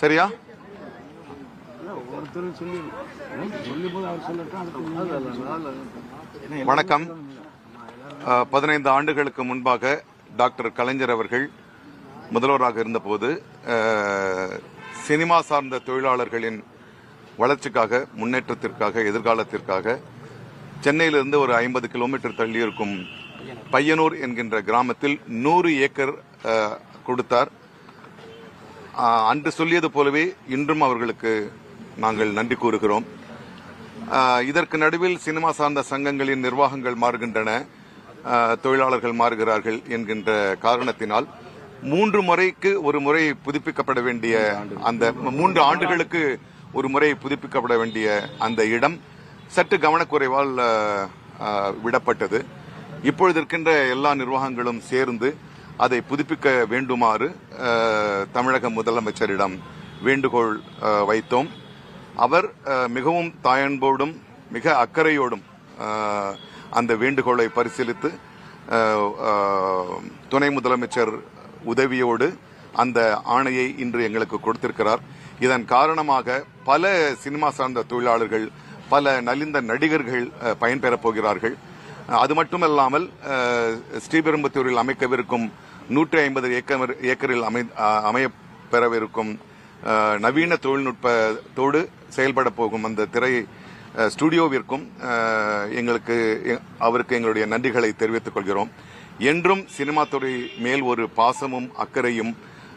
சரியா? வணக்கம். பதினைந்து ஆண்டுகளுக்கு முன்பாக டாக்டர் கலைஞர் அவர்கள் முதல்வராக இருந்தபோது சினிமா சார்ந்த தொழிலாளர்களின் வளர்ச்சிக்காக முன்னேற்றத்திற்காக எதிர்காலத்திற்காக சென்னையிலிருந்து ஒரு ஐம்பது கிலோமீட்டர் தள்ளி இருக்கும் பையனூர் என்கின்ற கிராமத்தில் நூறு ஏக்கர் கொடுத்தார். அன்று சொல்லியது போலவே இன்றும் அவர்களுக்கு நாங்கள் நன்றி கூறுகிறோம். இதற்கு நடுவில் சினிமா சார்ந்த சங்கங்களின் நிர்வாகங்கள் மாறுகின்றன. தொழிலாளர்கள் மாறுகிறார்கள் என்கின்ற காரணத்தினால் மூன்று முறைக்கு ஒரு முறை புதுப்பிக்கப்பட வேண்டிய அந்த மூன்று ஆண்டுகளுக்கு ஒரு முறை புதுப்பிக்கப்பட வேண்டிய அந்த இடம் சற்று கவனக்குறைவால் விடப்பட்டது. இப்பொழுது இருக்கின்ற எல்லா நிர்வாகங்களும் சேர்ந்து அதை புதுப்பிக்க வேண்டுமாறு தமிழக முதலமைச்சரிடம் வேண்டுகோள் வைத்தோம். அவர் மிகவும் தாயன்போடும் மிக அக்கறையோடும் அந்த வேண்டுகோளை பரிசீலித்து துணை முதலமைச்சர் உதவியோடு அந்த ஆணையை இன்று எங்களுக்கு கொடுத்திருக்கிறார். இதன் காரணமாக பல சினிமா சார்ந்த தொழிலாளர்கள் பல நலிந்த நடிகர்கள் பயன்பெறப் போகிறார்கள். அது மட்டுமல்லாமல் ஸ்ரீபெரும்புத்தூரில் அமைக்கவிருக்கும் நூற்றி ஐம்பது ஏக்கர் ஏக்கரில் அமை அமையப்பெறவிருக்கும் நவீன தொழில்நுட்பத்தோடு செயல்பட போகும் அந்த திரை ஸ்டுடியோவிற்கும் எங்களுக்கு எ- அவருக்கு எங்களுடைய நன்றிகளை தெரிவித்துக் கொள்கிறோம். என்றும் சினிமா துறை மேல் ஒரு பாசமும் அக்கறையும்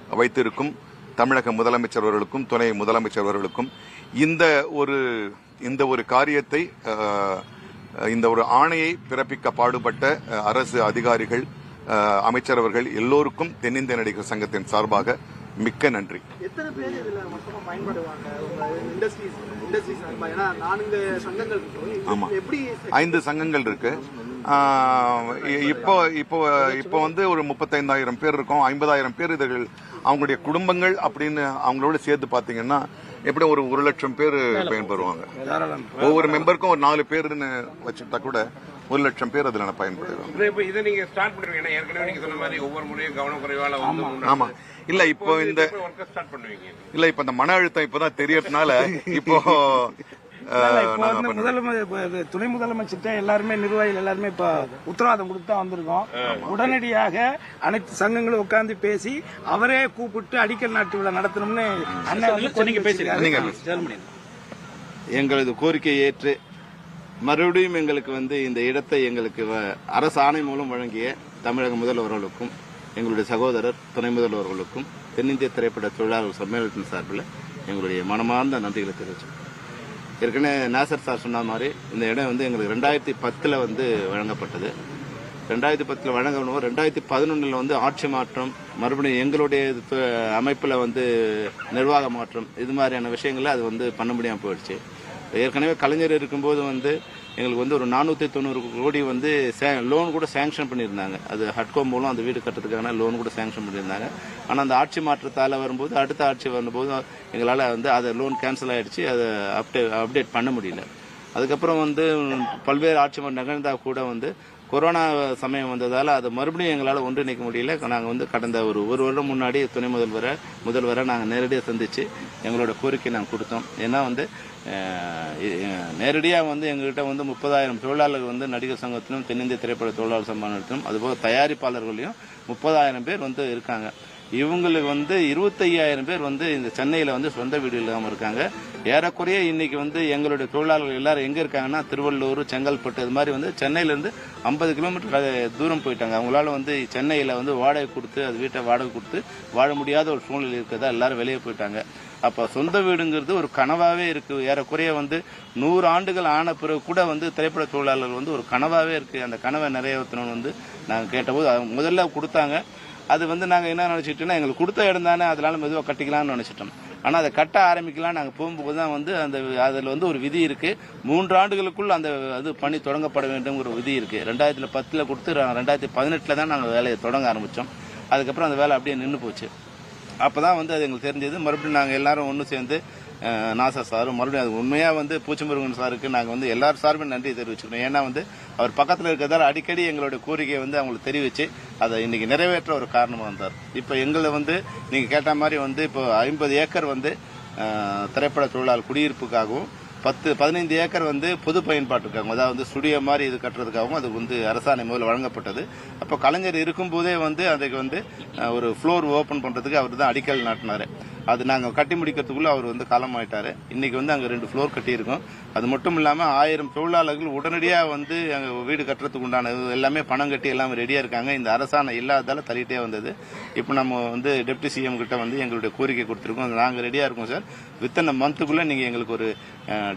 வைத்திருக்கும் தமிழக முதலமைச்சர் அவர்களுக்கும் துணை முதலமைச்சர் அவர்களுக்கும் இந்த ஒரு இந்த ஒரு காரியத்தை இந்த ஒரு ஆணையை பிறப்பிக்க பாடுபட்ட அரசு அதிகாரிகள் அஹ், அமைச்சரவர்கள் எல்லோருக்கும் தென்னிந்திய நடிகர் சங்கத்தின் சார்பாக மிக்க நன்றி. எத்தனை பேர் இதுல மொத்தமா பயன்படுவாங்க? உங்க இண்டஸ்ட்ரீஸ் இண்டஸ்ட்ரீஸ் ஏன்னா நான்கு சங்கங்கள் இருக்கும் ஆமா. எப்படி ஐந்து சங்கங்கள் இருக்கு. இப்போ இப்போ இப்போ வந்து ஒரு முப்பத்தைந்தாயிரம் பேர் இருக்கும். ஐம்பதாயிரம் பேர் இதுகள் அவங்களுடைய குடும்பங்கள் அப்படின்னு அவங்களோட சேர்த்து பாத்தீங்கன்னா எப்படி ஒரு ஒரு லட்சம் பேர் பயன்பெறுவாங்க. ஒவ்வொரு மெம்பருக்கும் ஒரு நாலு பேர்னு வச்சுட்டா கூட ஒரு லட்சம் பேர் அதுல பயன்படுவாங்க இதை இப்ப இதை நீங்க ஸ்டார்ட் பண்ணுவீங்க ஏற்கனவே நீங்க சொன்ன மாதிரி ஒவ்வொரு முறையும் கவனம் குறைவால வந்து ஆமா இல்ல இப்போ இந்த ஒர்க்கை ஸ்டார்ட் பண்ணுவீங்க? இல்ல இப்ப இந்த மன அழுத்தம் இப்பதான் தெரியறதுனால இப்போ துணை முதலமைச்சர்கிட்ட எல்லாருமே நிர்வாகிகள் எல்லாருமே இப்ப உத்தரவாதம் கொடுத்து தான் வந்திருக்கோம். உடனடியாக அனைத்து சங்கங்களும் உட்கார்ந்து பேசி அவரே கூப்பிட்டு அடிக்கல் நாட்டு விழா நடத்தணும்னு அண்ணன். நீங்க எங்களது கோரிக்கையை ஏற்று மறுபடியும் எங்களுக்கு வந்து இந்த இடத்தை எங்களுக்கு வ- அரசு ஆணை மூலம் வழங்கிய தமிழக முதல்வர்களுக்கும் எங்களுடைய சகோதரர் துணை முதல்வர்களுக்கும் தென்னிந்திய திரைப்பட தொழிலாளர் சம்மேளனத்தின் சார்பில் எங்களுடைய மனமார்ந்த நன்றிகளை தெரிவிச்சோம் ஏற்கனவே நாசர் சார் சொன்ன மாதிரி இந்த இடம் வந்து எங்களுக்கு ரெண்டாயிரத்தி பத்தில் வந்து வழங்கப்பட்டது. ரெண்டாயிரத்தி பத்தில் வழங்கணும். ரெண்டாயிரத்தி பதினொன்றில் வந்து ஆட்சி மாற்றம் மறுபடியும் எங்களுடைய அமைப்பில் வந்து நிர்வாக மாற்றம் இது மாதிரியான விஷயங்களை அது வந்து பண்ண முடியாமல் போயிடுச்சு. ஏற்கனவே கலைஞர் இருக்கும்போது வந்து எங்களுக்கு வந்து ஒரு நானூற்றி தொண்ணூறு கோடி வந்து சே லோன் கூட சேங்ஷன் பண்ணியிருந்தாங்க. அது ஹட்கோ மூலம் அந்த வீடு கட்டுறதுக்கான லோன் கூட சேங்ஷன் பண்ணியிருந்தாங்க. ஆனால் அந்த ஆட்சி மாற்றத்தால் வரும்போது அடுத்த ஆட்சி வரும்போது எங்களால் வந்து அதை லோன் கேன்சல் ஆகிடுச்சு அதை அப்டே அப்டேட் பண்ண முடியல. அதுக்கப்புறம் வந்து பல்வேறு ஆட்சி நிகழ்ந்தால் கூட வந்து கொரோனா சமயம் வந்ததால் அதை மறுபடியும் எங்களால் ஒன்றிணைக்க முடியல. நாங்கள் வந்து கடந்த ஒரு ஒரு வருடம் முன்னாடி துணை முதல்வரை முதல்வரை நாங்கள் நேரடியாக சந்தித்து எங்களோட கோரிக்கை நாங்கள் கொடுத்தோம். ஏன்னா வந்து நேரடியாக வந்து எங்ககிட்ட வந்து முப்பதாயிரம் தொழிலாளர்கள் வந்து நடிகர் சங்கத்திலும் தென்னிந்திய திரைப்பட தொழிலாளர் சம்மேளனத்திலும் அதுபோக தயாரிப்பாளர்களையும் முப்பதாயிரம் பேர் வந்து இருக்காங்க. இவங்களுக்கு வந்து இருபத்தையாயிரம் பேர் வந்து இந்த சென்னையில் வந்து சொந்த வீடு இல்லாமல் இருக்காங்க. ஏறக்குறைய இன்னைக்கு வந்து எங்களுடைய தொழிலாளர்கள் எல்லாரும் எங்கே இருக்காங்கன்னா திருவள்ளூர் செங்கல்பட்டு இது மாதிரி வந்து சென்னையிலேருந்து ஐம்பது கிலோமீட்டர் தூரம் போயிட்டாங்க. அவங்களால வந்து சென்னையில் வந்து வாடகை கொடுத்து அது வீட்டை வாடகை கொடுத்து வாழ முடியாத ஒரு சூழ்நிலை இருக்கிறதா எல்லாரும் வெளியே போயிட்டாங்க. அப்போ சொந்த வீடுங்கிறது ஒரு கனவாகவே இருக்கு. ஏறக்குறைய வந்து நூறு ஆண்டுகள் ஆன பிறகு கூட வந்து திரைப்பட தொழிலாளர்கள் வந்து ஒரு கனவாகவே இருக்கு. அந்த கனவை நிறைவேற்றணும்னு வந்து நாங்கள் கேட்டபோது முதல்ல கொடுத்தாங்க. அது வந்து நாங்கள் என்ன நினச்சிட்டோம்னா எங்களுக்கு கொடுத்த இடம் தானே அதனால மெதுவாக கட்டிக்கலாம்னு நினச்சிட்டோம். ஆனால் அதை கட்ட ஆரம்பிக்கலாம். நாங்கள் போகும்போது தான் வந்து அந்த அதில் வந்து ஒரு விதி இருக்குது மூன்று ஆண்டுகளுக்குள் அந்த அது பணி தொடங்கப்பட வேண்டும்ங்கிற விதி இருக்குது ரெண்டாயிரத்தில் பத்தில் கொடுத்து ரெண்டாயிரத்தி பதினெட்டில் தான் நாங்கள் வேலையை தொடங்க ஆரம்பித்தோம் அதுக்கப்புறம் அந்த வேலை அப்படியே நின்று போச்சு. அப்போ தான் வந்து அது எங்களுக்கு தெரிஞ்சது. மறுபடியும் நாங்கள் எல்லாரும் ஒன்று சேர்ந்து நாசா சாரும் மறுபடியும் அது உண்மையாக வந்து பூச்சிமுருகன் சாருக்கு நாங்கள் வந்து எல்லார் சார்பும் நன்றி தெரிவிச்சுக்கணும் ஏன்னா வந்து அவர் பக்கத்தில் இருக்கிறதால அடிக்கடி எங்களுடைய கோரிக்கையை வந்து அவங்களுக்கு தெரிவித்து அதை இன்றைக்கி நிறைவேற்ற ஒரு காரணமாக வந்தார் இப்போ எங்களை வந்து நீங்கள் கேட்ட மாதிரி வந்து இப்போ ஐம்பது ஏக்கர் வந்து திரைப்பட தொழிலாளர் குடியிருப்புக்காகவும் பத்து பதினைந்து ஏக்கர் வந்து பொது பயன்பாட்டுக்காகவும் அதாவது வந்து ஸ்டுடியோ மாதிரி இது கட்டுறதுக்காகவும் அது வந்து அரசாணை முதல்ல வழங்கப்பட்டது. அப்போ கலைஞர் இருக்கும்போதே வந்து அதுக்கு வந்து ஒரு ஃப்ளோர் ஓப்பன் பண்ணுறதுக்கு அவர் தான் அடிக்கல் நாட்டினார். அது நாங்கள் கட்டி முடிக்கிறதுக்குள்ள அவர் வந்து காலமாயிட்டாரு. இன்னைக்கு வந்து அங்கே ரெண்டு ஃப்ளோர் கட்டியிருக்கோம். அது மட்டும் இல்லாமல் ஆயிரம் தொழிலாளர்கள் உடனடியாக வந்து அங்கே வீடு கட்டுறதுக்கு உண்டான இது எல்லாமே பணம் கட்டி எல்லாமே ரெடியாக இருக்காங்க. இந்த அரசாணை இல்லாததால் தள்ளிட்டே வந்தது. இப்போ நம்ம வந்து டெப்டி சிஎம் கிட்ட வந்து எங்களுடைய கோரிக்கை கொடுத்துருக்கோம். நாங்கள் ரெடியாக இருக்கோம் சார் வித்தன மந்த்துக்குள்ளே நீங்கள் எங்களுக்கு ஒரு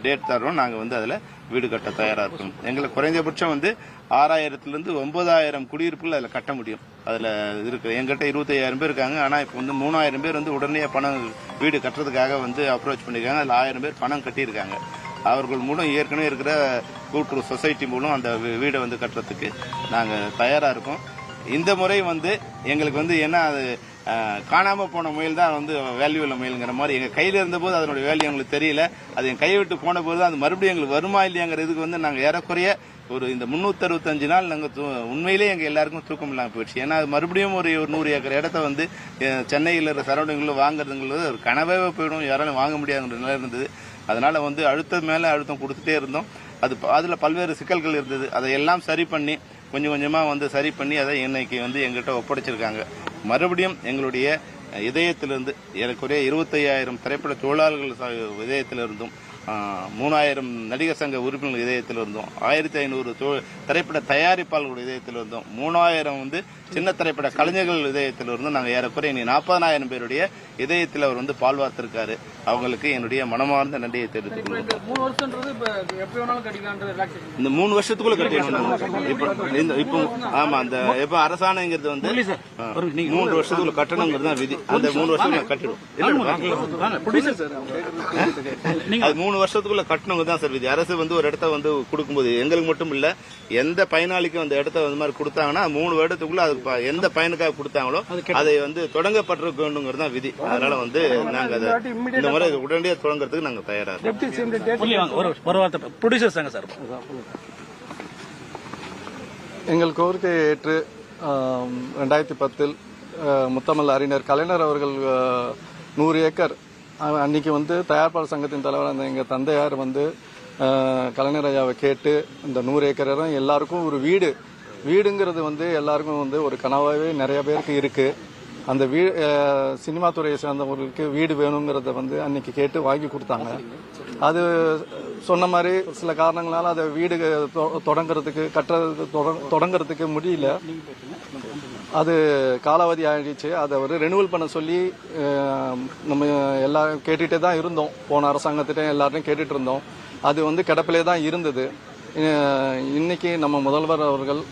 டேட் தர்றோம். நாங்கள் வந்து அதில் வீடு கட்ட தயாராக இருக்கோம். எங்களுக்கு குறைஞ்சபட்சம் வந்து ஆறாயிரத்துலேருந்து ஒன்பதாயிரம் குடியிருப்புகள் அதில் கட்ட முடியும். அதில் இருக்குது எங்கிட்ட இருபத்தையாயிரம் பேர் இருக்காங்க. ஆனால் இப்போ வந்து மூணாயிரம் பேர் வந்து உடனே பணம் வீடு கட்டுறதுக்காக வந்து அப்ரோச் பண்ணியிருக்காங்க அதில் ஆயிரம் பேர் பணம் கட்டியிருக்காங்க. அவர்கள் மூலம் ஏற்கனவே இருக்கிற கூட்டுறவு சொசைட்டி மூலம் அந்த வீடை வந்து கட்டுறதுக்கு நாங்கள் தயாராக இருக்கோம். இந்த முறை வந்து எங்களுக்கு வந்து என்ன அது காணாமல் போன முயல் தான் வந்து வேல்யூ உள்ள முயல்ங்கிற மாதிரி எங்கள் கையில் இருந்தபோது அதனுடைய வேல்யூ எங்களுக்கு தெரியல. அது என் கையை விட்டு போன போது அது மறுபடியும் எங்களுக்கு வருமா இல்லையாங்கிறதுக்கு வந்து நாங்கள் ஏறக்குறைய ஒரு இந்த முன்னூத்தி அறுபத்தஞ்சு நாள் நாங்கள் தூ- உண்மையிலேயே எங்க எல்லாருக்கும் தூக்கம் இல்லாமல் போயிடுச்சு. ஏன்னா அது மறுபடியும் ஒரு ஒரு நூறு ஏக்கர் இடத்த வந்து சென்னையில் இருக்கிற சரௌண்டிங்கில் வாங்குறதுங்கிறது ஒரு கனவே போயிடும். யாராலும் வாங்க முடியாதுங்கிற நிலை இருந்தது. அதனால வந்து அழுத்தம் மேலே அழுத்தம் கொடுத்துட்டே இருந்தோம். அது அதில் பல்வேறு சிக்கல்கள் இருந்தது. அதை எல்லாம் சரி பண்ணி கொஞ்சம் கொஞ்சமாக வந்து சரி பண்ணி அதை இன்னைக்கு வந்து எங்கிட்ட ஒப்படைச்சிருக்காங்க. மறுபடியும் எங்களுடைய இதயத்திலிருந்து ஏறக்குறைய இருபத்தையாயிரம் திரைப்பட தொழிலாளர்கள் ச- இதயத்திலிருந்தும் மூணாயிரம் நடிகர் சங்க உறுப்பினர்கள் இதயத்தில் இருந்தோம். ஆயிரத்தி ஐநூறு திரைப்பட தயாரிப்பாளர்கள் இதயத்தில் இருந்தோம். மூணாயிரம் வந்து சின்ன திரைப்பட கலைஞர்கள் இதயத்தில் இருந்தும் நாங்கள் ஏறக்குறைய இனி நாற்பதாயிரம் பேருடைய இதயத்தில் அவர் வந்து பால் வார்த்திருக்காரு. அவங்களுக்கு என்னுடைய மனமார்ந்த நன்றியை தெரிவித்துக் கொள்கிறேன் மூணு வருஷம்ன்றது இப்ப எப்படி வேணாலும் கட்டிக்கலான்ற ரிலாக்ஸேஷன் இந்த மூணு வருஷத்துக்குள்ள கட்டணும் இப்போ இந்த இப்போ ஆமா அந்த இப்போ அரசாணைங்கிறது வந்து மூன்று வருஷத்துக்குள்ள கட்டணுங்கிறது தான் விதி. அந்த மூணு வருஷத்துக்குள்ள கட்டிடும் அது மூணு வருஷத்துக்குள்ள கட்டணுங்க தான் சார். விதி அரசு வந்து ஒரு இடத்த வந்து கொடுக்கும்போது எங்களுக்கு மட்டும் இல்ல எந்த பயனாளிக்கும் அந்த இடத்த வந்து மாதிரி கொடுத்தாங்கன்னா மூணு வருடத்துக்குள்ள அது எந்த பயனுக்காக கொடுத்தாங்களோ அதை வந்து தொடங்கப்பட்டிருக்க வேண்டுங்கிறது தான் விதி. அதனால வந்து நாங்க அதை இந்த முறை உடனடியாக தொடங்குறதுக்கு நாங்க தயாரா இருக்கோம். ஒரு வார்த்தை சார். எங்கள் கோரிக்கையை ஏற்று ரெண்டாயிரத்தி பத்தில் அஹ், முத்தமிழ் அறிஞர் கலைஞர் அவர்கள் நூறு ஏக்கர் அன்னைக்கு வந்து தயாரிப்பாளர் சங்கத்தின் தலைவர் அந்த எங்கள் தந்தையார் வந்து கலைஞர் ஐயாவை கேட்டு இந்த நூறு ஏக்கர் இடம் எல்லாருக்கும் ஒரு வீடு. வீடுங்கிறது வந்து எல்லாருக்கும் வந்து ஒரு கனவாகவே நிறைய பேருக்கு இருக்கு. அந்த வீ சினிமா துறையை சேர்ந்தவர்களுக்கு வீடு வேணுங்கிறத வந்து அன்னைக்கு கேட்டு வாங்கி கொடுத்தாங்க. அது சொன்ன மாதிரி சில காரணங்களால அதை வீடு தொ- தொடங்குறதுக்கு கட்டுறதுக்கு தொடங்குறதுக்கு முடியல. அது காலாவதி ஆயிடுச்சு. அதை ஒரு ரெனுவல் பண்ண சொல்லி நம்ம எல்லாரும் கேட்டுகிட்டே தான் இருந்தோம். போன அரசாங்கத்திட்ட எல்லாருமே கேட்டுட்டு இருந்தோம். அது வந்து கிடப்பிலே தான் இருந்தது. இன்னைக்கு நம்ம முதல்வர் அவர்கள்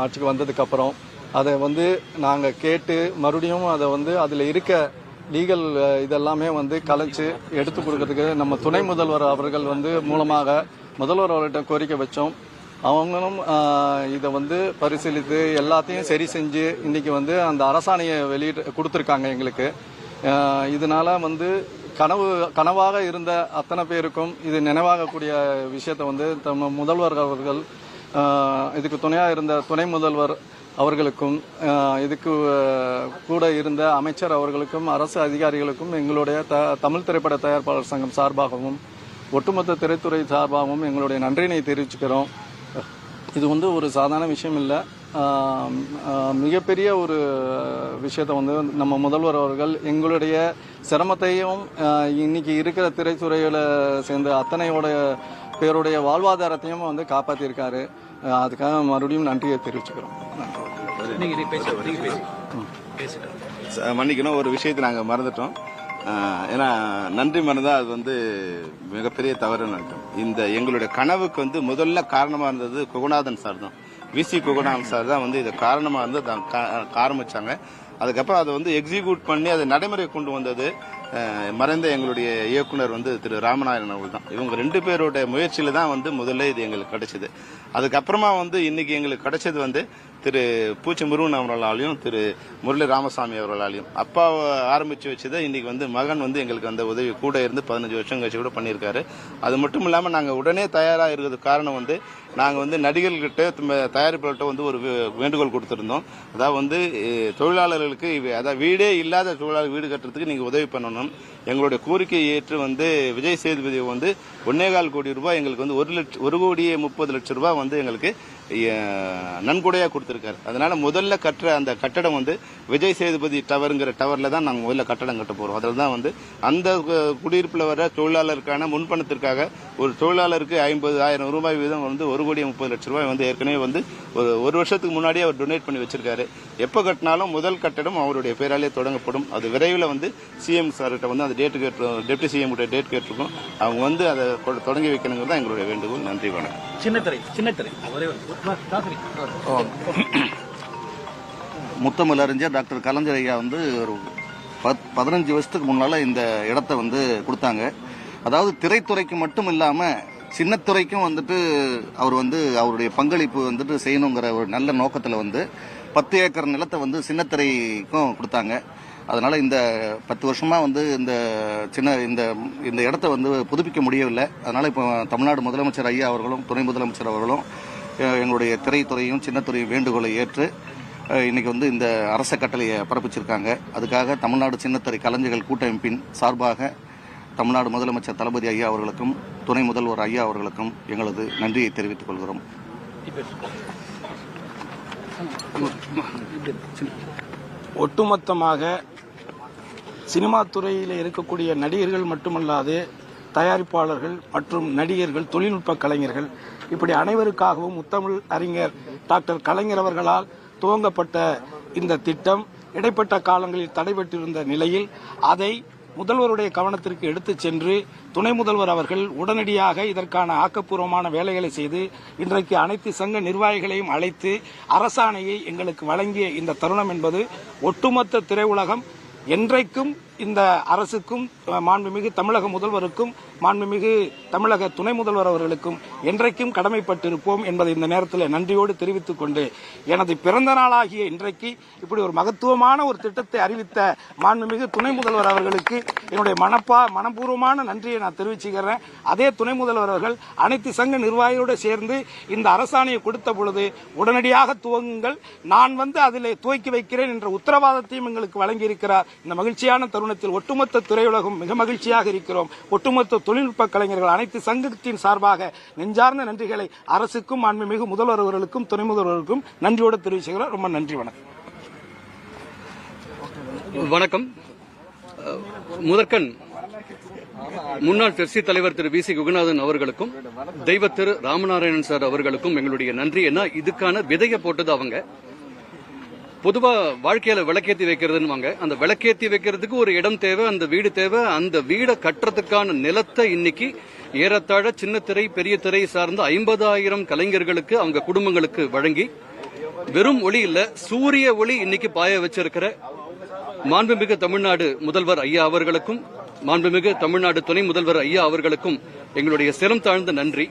ஆட்சிக்கு வந்ததுக்கப்புறம் அதை வந்து நாங்கள் கேட்டு மறுபடியும் அதை வந்து அதில் இருக்க லீகல் இதெல்லாமே வந்து கலைச்சு எடுத்து கொடுக்கறதுக்கு நம்ம துணை முதல்வர் அவர்கள் வந்து மூலமாக முதல்வர் அவர்கிட்ட கோரிக்கை வச்சோம். அவங்களும் இதை வந்து பரிசீலித்து எல்லாத்தையும் சரி செஞ்சு இன்னைக்கு வந்து அந்த அரசாணையை வெளியிட்டு கொடுத்துருக்காங்க எங்களுக்கு. இதனால வந்து கனவு கனவாக இருந்த அத்தனை பேருக்கும் இது நினைவாகக்கூடிய விஷயத்தை வந்து நம்ம முதல்வர் அவர்கள் இதுக்கு துணையாக இருந்த துணை முதல்வர் அவர்களுக்கும் இதுக்கு கூட இருந்த அமைச்சர் அவர்களுக்கும் அரசு அதிகாரிகளுக்கும் எங்களுடைய த தமிழ் திரைப்பட தயாரிப்பாளர் சங்கம் சார்பாகவும் ஒட்டுமொத்த திரைத்துறை சார்பாகவும் எங்களுடைய நன்றினை தெரிவிச்சுக்கிறோம். இது வந்து ஒரு சாதாரண விஷயம் இல்லை. மிகப்பெரிய ஒரு விஷயத்தை வந்து நம்ம முதல்வர் அவர்கள் எங்களுடைய சிரமத்தையும் இன்னைக்கு இருக்கிற திரைத்துறையில் சேர்ந்த அத்தனையோட பேருடைய வாழ்வாதாரத்தையும் வந்து காப்பாற்றியிருக்காரு அதுக்காக மறுபடியும் நன்றியை தெரிவிச்சுக்கிறோம். மன்னிக்கணும் ஒரு விஷயத்தை நாங்கள் மறந்துட்டோம். ஏன்னா நன்றி மறந்தா அது வந்து மிகப்பெரிய தவறுன்னு அர்த்தம் இந்த எங்களுடைய கனவுக்கு வந்து முதல்ல காரணமா இருந்தது குகுநாதன் சார் தான். விசி குகுநாதன் சார் தான் வந்து இது காரணமா இருந்து தான் கா- ஆரம்பிச்சாங்க அதுக்கப்புறம் அதை வந்து எக்ஸிக்யூட் பண்ணி அதை நடைமுறை கொண்டு வந்தது மறைந்த எங்களுடைய இயக்குனர் வந்து திரு ராமநாதன் அவர்கள் தான். இவங்க ரெண்டு பேரோட முயற்சியில தான் வந்து முதல்ல இது எங்களுக்கு கிடைச்சது. அதுக்கப்புறமா வந்து இன்னைக்கு எங்களுக்கு கிடைச்சது வந்து திரு பூச்சி முருகன் அவர்களாலையும் திரு முரளி ராமசாமி அவர்களாலையும். அப்பா ஆரம்பித்து வச்சதை இன்றைக்கி வந்து மகன் வந்து எங்களுக்கு அந்த உதவி கூட இருந்து பதினஞ்சு வருஷம் கழிச்சு கூட பண்ணியிருக்காரு. அது மட்டும் இல்லாமல் நாங்கள் உடனே தயாராக இருக்கிறதுக்கு காரணம் வந்து நாங்கள் வந்து நடிகர்கிட்ட தயாரிப்பாளர்கிட்ட வந்து ஒரு வே- வேண்டுகோள் கொடுத்துருந்தோம். அதாவது வந்து தொழிலாளர்களுக்கு அதாவது வீடே இல்லாத தொழிலாளர் வீடு கட்டுறதுக்கு நீங்கள் உதவி பண்ணணும். எங்களுடைய கோரிக்கையை ஏற்று வந்து விஜய் சேதுபதி வந்து ஒன்னேகால் கோடி ரூபாய் எங்களுக்கு வந்து ஒரு லட்சம் ஒரு கோடியே முப்பது லட்சம் ரூபாய் வந்து எங்களுக்கு நன்கொடையாக கொடுத்துருக்காரு. அதனால முதல்ல கட்டுற அந்த கட்டடம் வந்து விஜய் சேதுபதி டவருங்கிற டவரில் தான் நாங்கள் முதல்ல கட்டடம் கட்ட போகிறோம் அதில் தான் வந்து அந்த கு- வர தொழிலாளருக்கான முன்பணத்திற்காக ஒரு தொழிலாளருக்கு ஐம்பது ஆயிரம் ரூபாய் வீதம் வந்து ஒரு கோடி முப்பது லட்ச ரூபாய் வந்து ஏற்கனவே வந்து ஒரு ஒரு வருஷத்துக்கு முன்னாடியே அவர் டொனேட் பண்ணி வச்சிருக்காரு. எப்போ கட்டினாலும் முதல் கட்டடம் அவருடைய பேராலே தொடங்கப்படும். அது விரைவில் வந்து சிஎம் சார்கிட்ட வந்து அந்த டேட் கேட்டு டெப்டி சிஎம் கிட்ட டேட் கேட்டிருக்கோம். அவங்க வந்து அதை தொடங்கி வைக்கணுங்கிறது தான் எங்களுடைய வேண்டுகோள். நன்றி வணக்கம். சின்னத்திரை சின்னத்திரை. ஒரே ஒரு தாக்கரி. முத்தமிழ் அறிஞர் டாக்டர் கலைஞர் ஐயா வந்து ஒரு பத் பதினஞ்சு வருஷத்துக்கு முன்னால இந்த இடத்த வந்து கொடுத்தாங்க. அதாவது திரைத்துறைக்கு மட்டும் இல்லாம சின்னத்துறைக்கும் வந்துட்டு அவர் வந்து அவருடைய பங்களிப்பு வந்துட்டு செய்யணுங்கிற ஒரு நல்ல நோக்கத்தில் வந்து பத்து ஏக்கர் நிலத்தை வந்து சின்னத்துறைக்கும் கொடுத்தாங்க. அதனால் இந்த பத்து வருஷமாக வந்து இந்த சின்ன இந்த இந்த இடத்த வந்து புதுப்பிக்க முடியவில்லை. அதனால் இப்போ தமிழ்நாடு முதலமைச்சர் ஐயா அவர்களும் துணை முதலமைச்சர் அவர்களும் எங்களுடைய திரைத்துறையும் சின்னத்துறையும் வேண்டுகோளை ஏற்று இன்றைக்கி இன்னைக்கு வந்து இந்த அரச கட்டளையை பிறப்பிச்சிருக்காங்க. அதுக்காக தமிழ்நாடு சின்னத்துறை கலைஞர்கள் கூட்டமைப்பின் சார்பாக தமிழ்நாடு முதலமைச்சர் தளபதி ஐயா அவர்களுக்கும் துணை முதல்வர் ஐயா அவர்களுக்கும் எங்களது நன்றியை தெரிவித்துக் கொள்கிறோம். ஒட்டுமொத்தமாக சினிமா துறையில் இருக்கக்கூடிய நடிகர்கள் மட்டுமல்லாது தயாரிப்பாளர்கள் மற்றும் நடிகர்கள் தொழில்நுட்ப கலைஞர்கள் இப்படி அனைவருக்காகவும் முத்தமிழ் அறிஞர் டாக்டர் கலைஞர் அவர்களால் துவங்கப்பட்ட இந்த திட்டம் இடைப்பட்ட காலங்களில் தடைபட்டிருந்த நிலையில் அதை முதல்வருடைய கவனத்திற்கு எடுத்துச் சென்று துணை முதல்வர் அவர்கள் உடனடியாக இதற்கான ஆக்கப்பூர்வமான வேலைகளை செய்து இன்றைக்கு அனைத்து சங்க நிர்வாகிகளையும் அழைத்து அரசாணையை எங்களுக்கு வழங்கிய இந்த தருணம் என்பது ஒட்டுமொத்த திரையுலகம் என்றைக்கும் இந்த அரசுக்கும் மாண்புமிகு தமிழக முதல்வருக்கும் மாண்புமிகு தமிழக துணை முதல்வர் அவர்களுக்கும் என்றைக்கும் கடமைப்பட்டிருப்போம் என்பதை இந்த நேரத்தில் நன்றியோடு தெரிவித்துக் கொண்டு எனது பிறந்த நாளாகிய இன்றைக்கு இப்படி ஒரு மகத்துவமான ஒரு திட்டத்தை அறிவித்த மாண்புமிகு துணை முதல்வர் அவர்களுக்கு என்னுடைய மனப்பா மனப்பூர்வமான நன்றியை நான் தெரிவிச்சுக்கிறேன். அதே துணை முதல்வர் அவர்கள் அனைத்து சங்க நிர்வாகிகளோடு சேர்ந்து இந்த அரசாணையை கொடுத்த பொழுது உடனடியாக துவங்குங்கள். நான் வந்து அதில் துவக்கி வைக்கிறேன் என்ற உத்தரவாதத்தையும் எங்களுக்கு வழங்கியிருக்கிறார். இந்த மகிழ்ச்சியான தருணத்தில் ஒட்டுமொத்த திரையுலகம் மிக மகிழ்ச்சியாக இருக்கிறோம். ஒட்டுமொத்த தொழில்நுட்ப கலைஞர்கள் அனைத்து சங்கத்தின் சார்பாக நெஞ்சார்ந்த நன்றிகளை அரசுக்கும் மாண்புமிகு முதல்வர் அவர்களுக்கும் துணை முதல்வர்களுக்கும் நன்றியோடு தெரிவிச்சுக்கிறோம். ரொம்ப நன்றி வணக்கம். வணக்கம். முதற்கண் முன்னாள் பெப்சி தலைவர் திரு வி சி குகநாதன் அவர்களுக்கும் தெய்வ திரு ராமநாராயணன் சார் அவர்களுக்கும் எங்களுடைய நன்றி. என்ன இதுக்கான விதையை போட்டது அவங்க. பொதுவா வாழ்க்கையில விளக்கேத்தி வைக்கிறதுன்னு அந்த விளக்கேத்தி வைக்கிறதுக்கு ஒரு இடம் தேவை அந்த வீடு தேவை. அந்த வீடை கட்டுறதுக்கான நிலத்தை இன்னைக்கு ஏறத்தாழ சின்ன திரை பெரிய திரை சார்ந்த ஐம்பதாயிரம் கலைஞர்களுக்கு அவங்க குடும்பங்களுக்கு வழங்கி வெறும் ஒளி இல்ல சூரிய ஒளி இன்னைக்கு பாய வச்சிருக்கிற மாண்புமிகு தமிழ்நாடு முதல்வர் ஐயா அவர்களுக்கும் மாண்புமிகு தமிழ்நாடு துணை முதல்வர் ஐயா அவர்களுக்கும் எங்களுடைய சிரம் தாழ்ந்த நன்றி.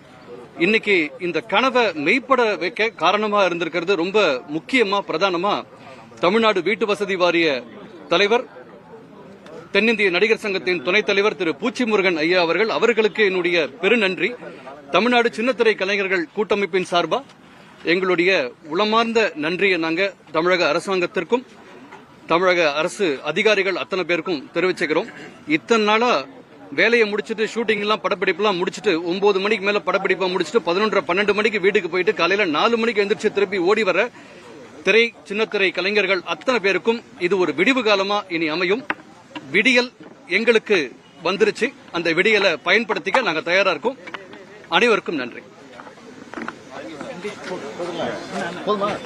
இன்னைக்கு இந்த கனவை மெய்ப்பட வைக்க காரணமா இருந்திருக்கிறது ரொம்ப முக்கியமா பிரதானமா தமிழ்நாடு வீட்டு வசதி வாரிய தலைவர் தென்னிந்திய நடிகர் சங்கத்தின் துணைத் தலைவர் திரு பூச்சி முருகன் ஐயா அவர்கள் அவர்களுக்கு என்னுடைய பெருநன்றி. தமிழ்நாடு சின்னத்திரை கலைஞர்கள் கூட்டமைப்பின் சார்பா எங்களுடைய உளமார்ந்த நன்றியை நாங்கள் தமிழக அரசாங்கத்திற்கும் தமிழக அரசு அதிகாரிகள் அத்தனை பேருக்கும் தெரிவிச்சுக்கிறோம். இத்தனை நாளா வேலையை முடிச்சுட்டு ஷூட்டிங் எல்லாம் படப்பிடிப்புலாம் முடிச்சுட்டு ஒன்பது மணிக்கு மேல படப்பிடிப்பை முடிச்சுட்டு பதினொன்றரை பன்னெண்டு மணிக்கு வீட்டுக்கு போயிட்டு காலையில நாலு மணிக்கு எந்திரிச்சு திருப்பி ஓடி வர திரை சின்னத்திரை கலைஞர்கள் அத்தனை பேருக்கும் இது ஒரு விடிவு காலமா இனி அமையும். விடியல் எங்களுக்கு வந்துருச்சு. அந்த விடியலை பயன்படுத்திக்க நாங்க தயாரா இருக்கோம். அனைவருக்கும் நன்றி. போதுமா